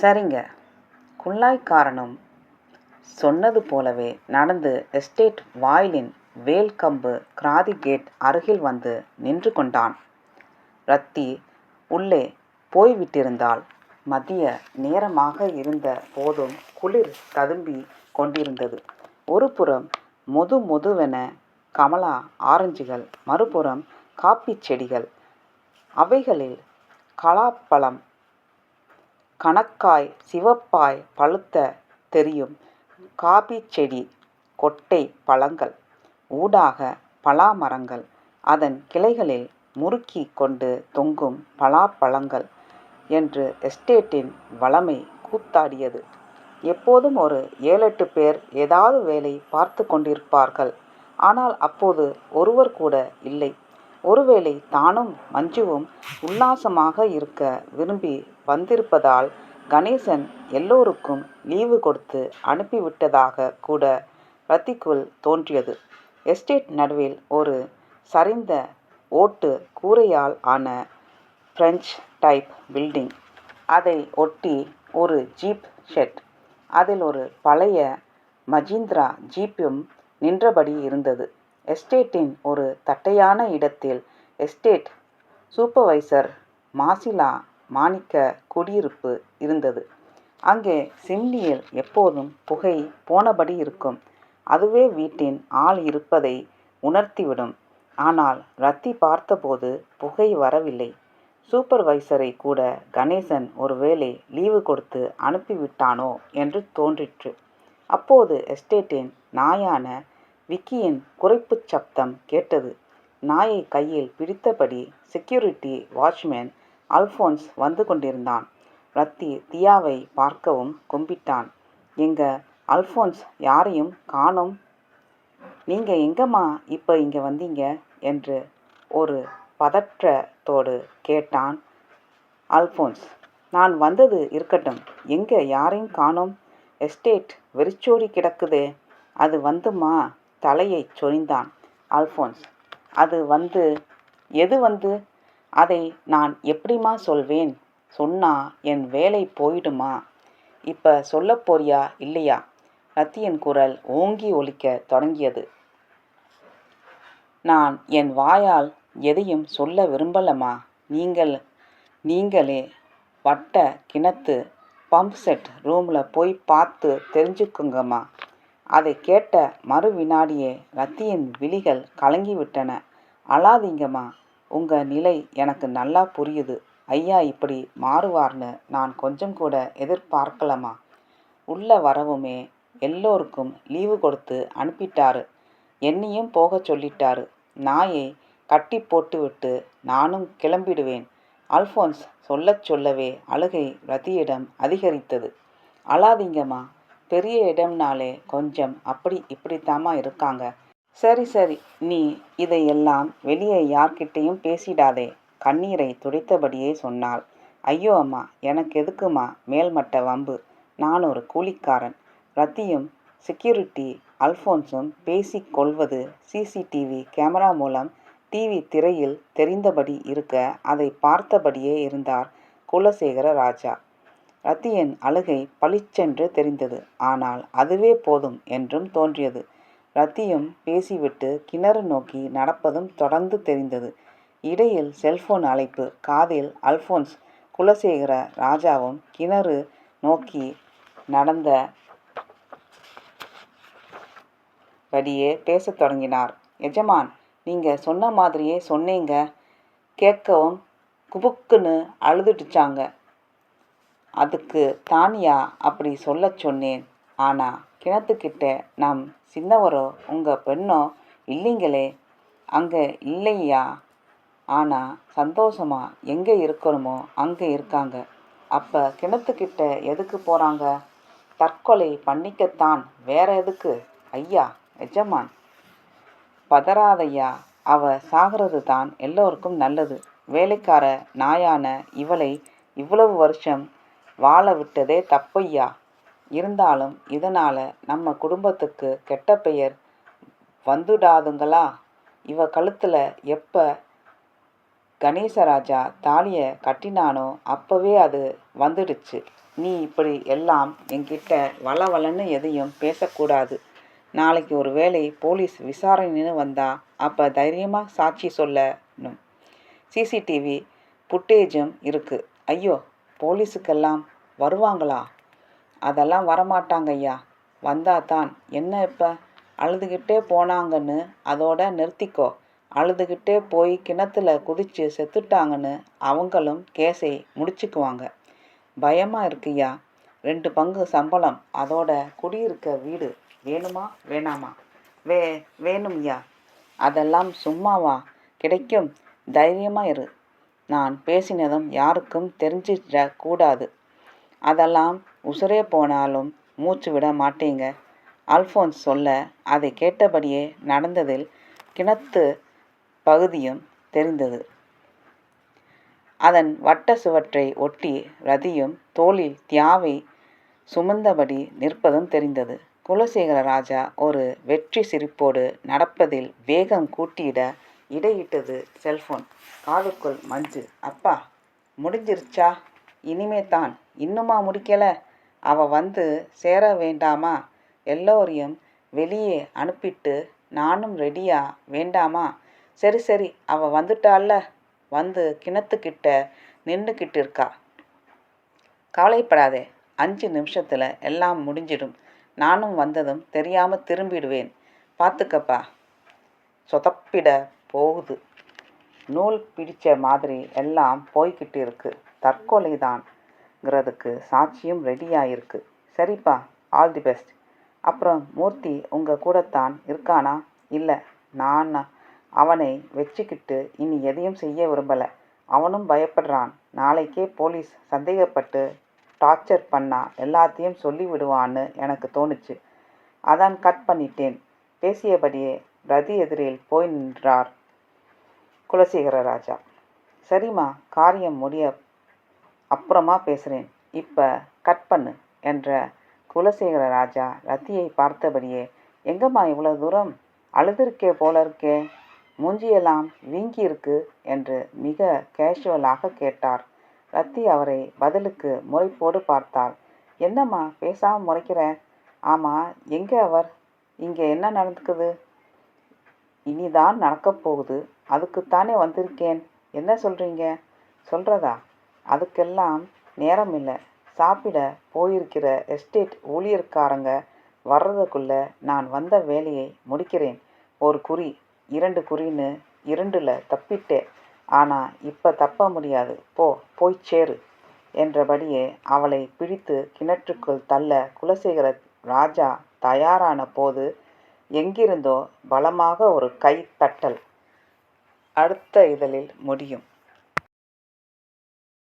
சரிங்க. குள்ளாய்க்காரனும் சொன்னது போலவே நடந்து எஸ்டேட் வாயிலின் வேல்கம்பு கிராதி கேட் அருகில் வந்து நின்று கொண்டான். ரத்தி உள்ளே போய்விட்டிருந்தால் மதிய நேரமாக இருந்த போதும் குளிர் ததும்பி கொண்டிருந்தது. ஒரு புறம் மொது மொதுவென கமலா ஆரஞ்சுகள் மறுபுறம் காப்பி செடிகள். அவைகளில் கலாப்பழம் கணக்காய் சிவப்பாய் பழுத்த தெரியும். காபிச் செடி கொட்டை பழங்கள் ஊடாக பலாமரங்கள். அதன் கிளைகளில் முறுக்கி கொண்டு தொங்கும் பலாப்பழங்கள் என்று எஸ்டேட்டின் வளமை கூத்தாடியது. எப்போதும் ஒரு ஏழெட்டு பேர் ஏதாவது வேலை பார்த்து கொண்டிருப்பார்கள். ஆனால் அப்போது ஒருவர் கூட இல்லை. ஒருவேளை தானும் மஞ்சுவும் உல்லாசமாக இருக்க விரும்பி வந்திருப்பதால் கணேசன் எல்லோருக்கும் லீவு கொடுத்து அனுப்பிவிட்டதாக கூட ரத்திக்குள் தோன்றியது. எஸ்டேட் நடுவில் ஒரு சரிந்த ஓட்டு கூரையால் ஆன பிரெஞ்ச் டைப் பில்டிங். அதை ஒட்டி ஒரு ஜீப் ஷெட். அதில் ஒரு பழைய மஜிந்திரா ஜீப்பும் நின்றபடி இருந்தது. எஸ்டேட்டின் ஒரு தட்டையான இடத்தில் எஸ்டேட் சூப்பர்வைசர் மாசிலா மாணிக்க குடியிருப்பு இருந்தது. அங்கே சிம்னியில் எப்போதும் புகை போனபடி இருக்கும். அதுவே வீட்டின் ஆள் இருப்பதை உணர்த்திவிடும். ஆனால் ரத்தி பார்த்தபோது புகை வரவில்லை. சூப்பர்வைசரை கூட கணேசன் ஒருவேளை லீவு கொடுத்து அனுப்பிவிட்டானோ என்று தோன்றிற்று. அப்போது எஸ்டேட்டின் நாயான விக்கியின் குறைப்புச் சப்தம் கேட்டது. நாயை கையில் பிடித்தபடி செக்யூரிட்டி வாட்ச்மேன் அல்ஃபோன்ஸ் வந்து கொண்டிருந்தான். ரத்தி தியாவை பார்க்கவும் கும்பிட்டான். எங்க அல்ஃபோன்ஸ் யாரையும் காணோம்? நீங்க எங்கம்மா இப்போ இங்கே வந்தீங்க? என்று ஒரு பதற்றத்தோடு கேட்டான் அல்ஃபோன்ஸ் நான் வந்தது இருக்கட்டும். எங்கே யாரையும் காணோம்? எஸ்டேட் வெறிச்சோடி கிடக்குதே. அது வந்துமா? தலையை சொரிந்தான் அல்ஃபோன்ஸ் அது வந்து எது வந்து? அதை நான் எப்படிம்மா சொல்வேன்? சொன்னா என் வேலை போயிடுமா? இப்ப சொல்ல போறியா இல்லையா? ரத்தியின் குரல் ஓங்கி ஒலிக்க தொடங்கியது. நான் என் வாயால் எதையும் சொல்ல விரும்பலமா நீங்கள் நீங்களே வட்ட கிணத்து பம்ப் செட் ரூமில் போய் பார்த்து தெரிஞ்சுக்குங்கம்மா. அதை கேட்ட மறு வினாடியே ரத்தியின் விழிகள் கலங்கிவிட்டன. அழாதீங்கம்மா உங்க நிலை எனக்கு நல்லா புரியுது. ஐயா இப்படி மாறுவார்னு நான் கொஞ்சம் கூட எதிர்பார்க்கலம்மா. உள்ள வரவுமே எல்லோருக்கும் லீவு கொடுத்து அனுப்பிட்டாரு. என்னையும் போகச் சொல்லிட்டாரு. நாயை கட்டி போட்டுவிட்டு நானும் கிளம்பிடுவேன். அல்ஃபோன்ஸ் சொல்லச் சொல்லவே அழுகை ரதியிடம் அதிகரித்தது. அழாதீங்கம்மா பெரிய இடம்னாலே கொஞ்சம் அப்படி இப்படித்தாம்மா இருக்காங்க. சரி சரி நீ இதையெல்லாம் வெளியே யார்கிட்டேயும் பேசிடாதே கண்ணீரை துடைத்தபடியே சொன்னாள். ஐயோ அம்மா எனக்கு எதுக்குமா மேல்மட்ட வம்பு? நான் ஒரு கூலிக்காரன். ரத்தியும் செக்யூரிட்டி அல்ஃபோன்ஸும் பேசிக்கொள்வது சிசிடிவி கேமரா மூலம் டிவி திரையில் தெரிந்தபடி இருக்க அதை பார்த்தபடியே இருந்தார் குலசேகர ராஜா. ரத்தியின் அழுகை பளிச்சென்று தெரிந்தது. ஆனால் அதுவே போதும் என்றும் தோன்றியது. ரத்தியும் பேசிவிட்டு கிணறு நோக்கி நடப்பதும் தொடர்ந்து தெரிந்தது. இடையில் செல்போன் அழைப்பு காதில் அல்ஃபோன்ஸ் குலசேகர ராஜாவும் கிணறு நோக்கி நடந்த படியே பேசத் தொடங்கினார். எஜமான் நீங்க சொன்ன மாதிரியே சொன்னீங்க. கேட்கவும் குபுக்குன்னு அழுதுட்டுச்சாங்க. அதுக்கு தானியா அப்படி சொல்ல சொன்னேன். ஆனா கிணத்துக்கிட்ட நம் சின்னவரோ உங்க பெண்ணோ இல்லைங்களே? அங்க இல்லையா? ஆனா சந்தோஷமா எங்க இருக்கணுமோ அங்க இருக்காங்க. அப்ப கிணத்துக்கிட்ட எதுக்கு போறாங்க? தற்கொலை பண்ணிக்கத்தான். வேற எதுக்கு? ஐயா எஜமான். பதறாதையா அவ சாகிறது தான் எல்லோருக்கும் நல்லது. வேலைக்கார நாயான இவளை இவ்வளவு வருஷம் வாழ விட்டதே தப்பையா இருந்தாலும் இதனால் நம்ம குடும்பத்துக்கு கெட்ட பெயர் வந்துடாதுங்களா? இவ கழுத்தில் எப்போ கணேசராஜா தாலியை கட்டினானோ அப்போவே அது வந்துடுச்சு. நீ இப்படி எல்லாம் என்கிட்ட வளவலன்னு எதையும் பேசக்கூடாது. நாளைக்கு ஒரு வேளை போலீஸ் விசாரணைன்னு வந்தா அப்போ தைரியமாக சாட்சி சொல்லணும். சிசிடிவி புட்டேஜும் இருக்குது ஐயோ போலீஸுக்கெல்லாம் வருவாங்களா? அதெல்லாம் வரமாட்டாங்க ஐயா. வந்தா தான் என்ன இப்போ? அழுதுகிட்டே போனாங்கன்னு அதோட நிறுத்திக்கோ. அழுதுகிட்டே போய் கிணத்துல குதிச்சு செத்துட்டாங்கன்னு அவங்களும் கேஸை முடிச்சுக்குவாங்க. பயமா இருக்குய்யா ரெண்டு பங்கு சம்பளம். அதோட குடியிருக்க வீடு வேணுமா வேணாமா? வே வேணும்யா அதெல்லாம் சும்மாவா? கிடைக்கும். தைரியமாக இரு. நான் பேசினதும் யாருக்கும் தெரிஞ்சிடக் கூடாது அதெல்லாம் உசுரே போனாலும் மூச்சு விட மாட்டீங்க. அல்ஃபோன்ஸ் சொல்ல அதை கேட்டபடியே நடந்ததில் கிணத்து பகுதியும் தெரிந்தது. அதன் வட்ட சுவற்றை ஒட்டி ரதியும் தோளில் தியாவை சுமந்தபடி நிற்பதும் தெரிந்தது. குலசேகர ராஜா ஒரு வெற்றி சிரிப்போடு நடப்பதில் வேகம் கூட்டியிட இடையிட்டது செல்போன் காதுக்குள் மஞ்சு. அப்பா முடிஞ்சிருச்சா? இனிமே தான் இன்னுமா முடிக்கல அவ வந்து சேர வேண்டாமா? எல்லோரையும் வெளியே அனுப்பிட்டு நானும் ரெடியா வேண்டாமா சரி சரி அவ வந்துட்டால வந்து கிணத்துக்கிட்ட நின்றுக்கிட்டு இருக்கா கவலைப்படாதே. அஞ்சு நிமிஷத்துல எல்லாம் முடிஞ்சிடும். நானும் வந்ததும் தெரியாம திரும்பிடுவேன். பார்த்துக்கப்பா சொதப்பிட போகுது. நூல் பிடிச்ச மாதிரி எல்லாம் போய்கிட்டு இருக்கு. தற்கொலை தான்ங்கிறதுக்கு சாட்சியும் ரெடியாக இருக்கு சரிப்பா ஆல் தி பெஸ்ட் அப்புறம் மூர்த்தி உங்கள் கூடத்தான் இருக்கானா? இல்லை நான் அவனை வச்சுக்கிட்டு இனி எதையும் செய்ய விரும்பலை. அவனும் பயப்படுறான். நாளைக்கே போலீஸ் சந்தேகப்பட்டு டார்ச்சர் பண்ணா எல்லாத்தையும் சொல்லிவிடுவான்னு எனக்கு தோணுச்சு. அதான் கட் பண்ணிட்டேன். பேசியபடியே ரதி எதிரில் போய் நின்றார். குலசேகர ராஜா. சரிம்மா காரியம் முடிய அப்புறமா பேசுகிறேன் இப்போ கட் பண்ணு என்ற குலசேகர ராஜா ரத்தியை பார்த்தபடியே எங்கம்மா இவ்வளோ தூரம் அழுதுருக்கே போல இருக்கே மூஞ்சியெல்லாம் வீங்கி இருக்கு என்று மிக கேஷுவலாக கேட்டார். ரத்தி அவரை பதிலுக்கு முறைப்போடு பார்த்தாள். என்னம்மா பேசாமல் முறைக்கிற? ஆமாம் எங்கே அவர்? இங்கே என்ன நடந்துக்குது? இனிதான் நடக்கப் போகுது. அதுக்குத்தானே வந்திருக்கேன். என்ன சொல்கிறீங்க சொல்கிறதா அதுக்கெல்லாம் நேரம் இல்லை. சாப்பிட போயிருக்கிற எஸ்டேட் ஊழியர்காரங்க வர்றதுக்குள்ள நான் வந்த வேலையை முடிக்கிறேன். ஒரு குறி இரண்டு குறின்னு இரண்டுல தப்பிட்டேன். ஆனால் இப்போ தப்ப முடியாது. போ போய் சேரு என்றபடியே அவளை பிடித்து கிணற்றுக்குள் தள்ள குலசேகர ராஜா தயாரான போது எங்கிருந்தோ பலமாக ஒரு கை தட்டல். அடுத்த இதழில் முடியும்.